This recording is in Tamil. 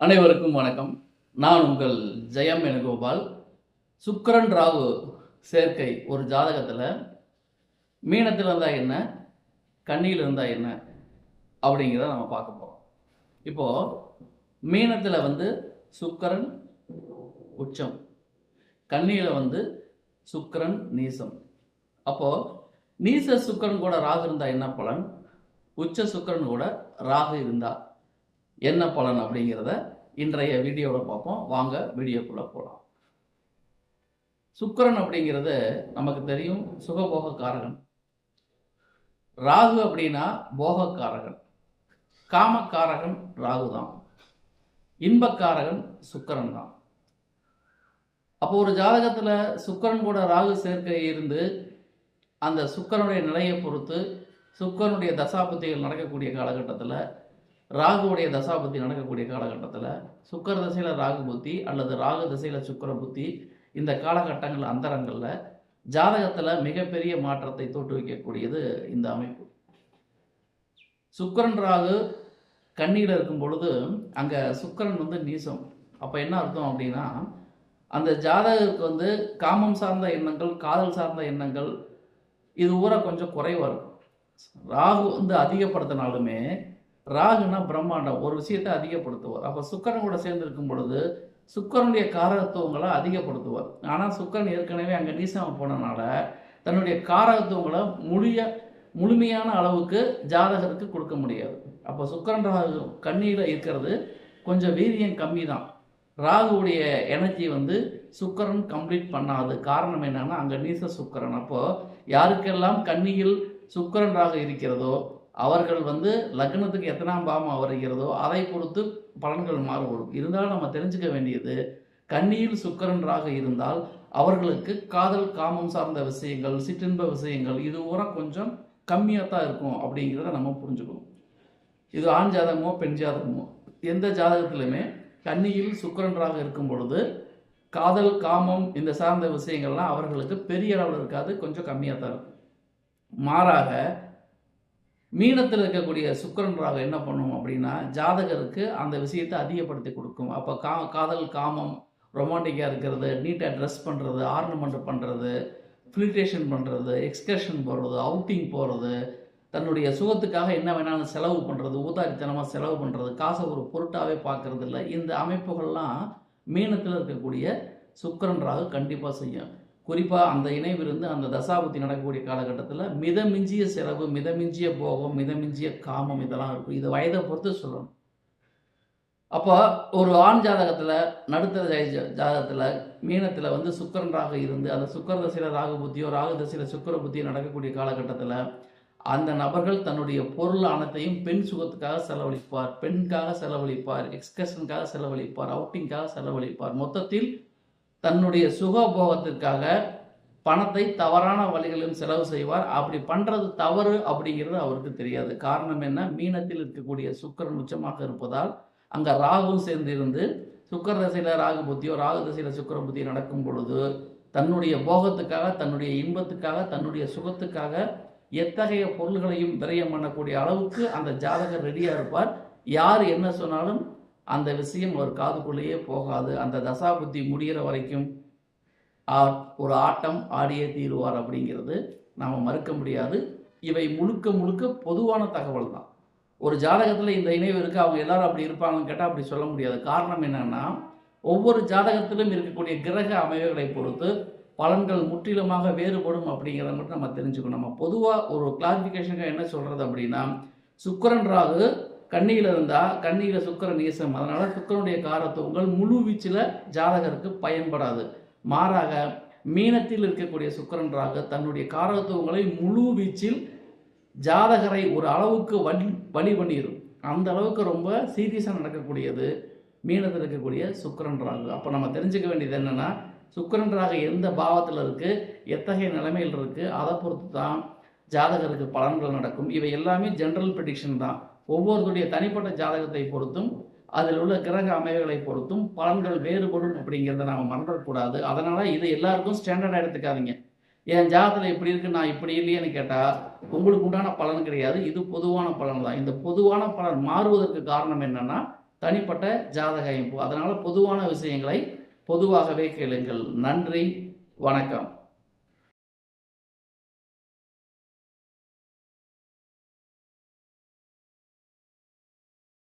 அனைவருக்கும் வணக்கம். நான் உங்கள் ஜெயம் வேணுகோபால். சுக்கரன் ராகு சேர்க்கை ஒரு ஜாதகத்தில் மீனத்தில் இருந்தால் என்ன கண்ணியில் இருந்தால் என்ன அப்படிங்கிறத நம்ம பார்க்க போகிறோம் இப்போது மீனத்தில் வந்து சுக்கரன் உச்சம் கன்னியில் வந்து சுக்கரன் நீசம். அப்போது நீச சுக்கிரன் கூட ராகு இருந்தால் என்ன பலன்? உச்ச சுக்கிரன் கூட ராகு இருந்தால் என்ன பலன் அப்படிங்கிறத இன்றைய வீடியோவில் பார்ப்போம். வாங்க வீடியோக்குள்ளே போகலாம். சுக்கிரன் அப்படிங்கிறது நமக்கு தெரியும் சுகபோக காரகன் ராகு அப்படின்னா போகக்காரகன். காமக்காரகன் ராகு தான் இன்பக்காரகன் சுக்கிரன் தான் அப்போ ஒரு ஜாதகத்தில் சுக்கிரன் கூட ராகு சேர்க்கை இருந்து அந்த சுக்கரனுடைய நிலையை பொறுத்து சுக்கிரனுடைய தசாபத்திகள் நடக்கக்கூடிய காலகட்டத்தில் ராகுவுடைய தசாபுத்தி நடக்கக்கூடிய காலகட்டத்தில் சுக்கர திசையில் ராகு புத்தி அல்லது ராகு திசையில் சுக்கர புத்தி இந்த காலகட்டங்கள் அந்தரங்களில் ஜாதகத்தில் மிகப்பெரிய மாற்றத்தை தோற்றுவிக்கக்கூடியது இந்த அமைப்பு. சுக்கரன் ராகு கண்ணியில் இருக்கும் பொழுது அங்கே சுக்கரன் வந்து நீசம். அப்போ என்ன அர்த்தம் அப்படின்னா அந்த ஜாதகருக்கு வந்து காமம் சார்ந்த எண்ணங்கள் காதல் சார்ந்த எண்ணங்கள் இது ஊற கொஞ்சம் குறைவாக இருக்கும். ராகு வந்து அதிகப்படுத்தினாலுமே ராகுனா பிரம்மாண்டம் ஒரு விஷயத்தை அதிகப்படுத்துவார். அப்போ சுக்கரன் கூட சேர்ந்து இருக்கும் பொழுது சுக்கரனுடைய காரகத்துவங்களை அதிகப்படுத்துவார். ஆனால் சுக்கரன் ஏற்கனவே அங்கே நீசம் போனனால தன்னுடைய காரகத்துவங்களை முழிய முழுமையான அளவுக்கு ஜாதகருக்கு கொடுக்க முடியாது. அப்போ சுக்கரன் ராகு கண்ணியில் இருக்கிறது கொஞ்சம் வீரியம் கம்மி தான் ராகுவுடைய எனர்ஜி வந்து சுக்கரன் கம்ப்ளீட் பண்ணாது. காரணம் என்னன்னா அங்கே நீச சுக்கரன். அப்போது யாருக்கெல்லாம் கண்ணியில் சுக்கரன் ராகு இருக்கிறதோ அவர்கள் வந்து லக்னத்துக்கு எத்தனாம் பாவம் வருகிறதோ அதை பொறுத்து பலன்கள் மாறுபடும். இருந்தாலும் நம்ம தெரிஞ்சுக்க வேண்டியது கன்னியில் சுக்கரன்றாக இருந்தால் அவர்களுக்கு காதல் காமம் சார்ந்த விஷயங்கள் சிற்றின்ப விஷயங்கள் இது ஊரா கொஞ்சம் கம்மியாக தான் இருக்கும் அப்படிங்கிறத நம்ம புரிஞ்சுக்கணும். இது ஆண் ஜாதகமோ பெண் ஜாதகமோ எந்த ஜாதகத்திலுமே கன்னியில் சுக்கரன்றாக இருக்கும் பொழுது காதல் காமம் இந்த சார்ந்த விஷயங்கள்லாம் அவர்களுக்கு பெரிய அளவில் இருக்காது கொஞ்சம் கம்மியாக தான் இருக்கும். மாறாக மீனத்தில் இருக்கக்கூடிய சுக்கரன் ராகம் என்ன பண்ணும் அப்படின்னா ஜாதகருக்கு அந்த விஷயத்தை அதிகப்படுத்தி கொடுக்கும். அப்போ கா காதல் காமம் ரொமான்டிக்காக இருக்கிறது நீட்டாக ட்ரெஸ் பண்ணுறது ஆர்னமெண்ட் பண்ணுறது ஃபிலிட்டேஷன் பண்ணுறது எக்ஸ்கர்ஷன் போகிறது அவுட்டிங் போகிறது தன்னுடைய சுகத்துக்காக என்ன வேணாலும் செலவு பண்ணுறது ஊதாரித்தனமாக செலவு பண்ணுறது காசை ஒரு பொருட்டாகவே பார்க்கறது இல்லை இந்த அமைப்புகள்லாம் மீனத்தில் இருக்கக்கூடிய சுக்கரன் ராகு கண்டிப்பாக செய்யும். குறிப்பாக அந்த இணைவிருந்து அந்த தசாபுத்தி நடக்கக்கூடிய காலகட்டத்தில் மிதமிஞ்சிய செலவு மிதமிஞ்சிய போகம் மிதமிஞ்சிய காமம் இதெல்லாம் இருக்கும். இது வயதை பொறுத்து சொல்லணும். அப்போ ஒரு ஆண் ஜாதகத்தில் நடுத்தர ஜாதகத்தில் மீனத்தில் வந்து சுக்கரனாக இருந்து அந்த சுக்கர தசையில் ராகு புத்தியோ ராகு தசையில் சுக்கர புத்தியோ நடக்கக்கூடிய காலகட்டத்தில் அந்த நபர்கள் தன்னுடைய பொருள் அனைத்தையும் பெண் சுகத்துக்காக செலவழிப்பார். பெண்காக செலவழிப்பார். எக்ஸ்கர்ஷனுக்காக செலவழிப்பார். அவுட்டிங்காக செலவழிப்பார். மொத்தத்தில் தன்னுடைய சுகபோகத்திற்காக பணத்தை தவறான வழிகளிலும் செலவு செய்வார். அப்படி பண்ணுறது தவறு அப்படிங்கிறது அவருக்கு தெரியாது. காரணம் என்ன? மீனத்தில் இருக்கக்கூடிய சுக்கிரன் உச்சமாக இருப்பதால் அங்கே ராகுவும் சேர்ந்து இருந்து சுக்கர தசையில் ராகு புத்தியோ ராகு தசையில் சுக்கர புத்தியோ நடக்கும் பொழுது தன்னுடைய போகத்துக்காக தன்னுடைய இன்பத்துக்காக தன்னுடைய சுகத்துக்காக எத்தகைய பொருள்களையும் விரயம் பண்ணக்கூடிய அளவுக்கு அந்த ஜாதகர் ரெடியாக இருப்பார். யார் என்ன சொன்னாலும் அந்த விஷயம் அவர் காதுக்குள்ளேயே போகாது. அந்த தசாபுத்தி முடிகிற வரைக்கும் ஆ- ஒரு ஆட்டம் ஆடியே தீருவார் அப்படிங்கிறது நாம் மறுக்க முடியாது. இவை முழுக்க முழுக்க பொதுவான தகவல் தான். ஒரு ஜாதகத்தில் இந்த இணைவு இருக்குது அவங்க எல்லாரும் அப்படி இருப்பாங்கன்னு கேட்டால் அப்படி சொல்ல முடியாது. காரணம் என்னென்னா ஒவ்வொரு ஜாதகத்திலும் இருக்கக்கூடிய கிரக அமைவுகளை பொறுத்து பலன்கள் முற்றிலுமாக வேறுபடும் அப்படிங்கிறத மட்டும் நம்ம தெரிஞ்சுக்கணும். நம்ம பொதுவாக ஒரு கிளாரிஃபிகேஷனுக்கு என்ன சொல்கிறது அப்படின்னா சுக்கரன் ராகு கண்ணியில் இருந்தால் கண்ணியில் சுக்கரன் நீசம் அதனால் சுக்கரனுடைய காரத்துவங்கள் முழு வீச்சில் ஜாதகருக்கு பயன்படாது. மாறாக மீனத்தில் இருக்கக்கூடிய சுக்கரன் ராகு தன்னுடைய காரத்துவங்களை முழு வீச்சில் ஜாதகரை ஒரு அளவுக்கு வழி வழி பண்ணிடும் அந்த அளவுக்கு ரொம்ப சீரியஸாக நடக்கக்கூடியது மீனத்தில் இருக்கக்கூடிய சுக்கரன் ராகு அப்போ நம்ம தெரிஞ்சுக்க வேண்டியது என்னென்னா சுக்கரன் ராகு எந்த பாவத்தில் இருக்குது எத்தகைய நிலைமையில் இருக்குது அதை பொறுத்து தான் ஜாதகருக்கு பலன்கள் நடக்கும். இவை எல்லாமே ஜென்ரல் ப்ரெடிக்ஷன் தான். ஒவ்வொருத்தருடைய தனிப்பட்ட ஜாதகத்தை பொறுத்தும் அதில் உள்ள கிரக அமைவுகளை பொறுத்தும் பலன்கள் வேறுபடும் அப்படிங்கிறத நாம் மறந்துடக்கூடாது. அதனால் இது எல்லாருக்கும் ஸ்டாண்டர்டாக எடுத்துக்காதீங்க. என் ஜாதகத்தில் இப்படி இருக்கு நான் இப்படி இல்லையேன்னு கேட்டால் உங்களுக்கு உண்டான பலன் கிடையாது. இது பொதுவான பலன் தான். இந்த பொதுவான பலன் மாறுவதற்கு காரணம் என்னன்னா தனிப்பட்ட ஜாதக அமைப்பு. அதனால் பொதுவான விஷயங்களை பொதுவாகவே கேளுங்கள். நன்றி. வணக்கம்.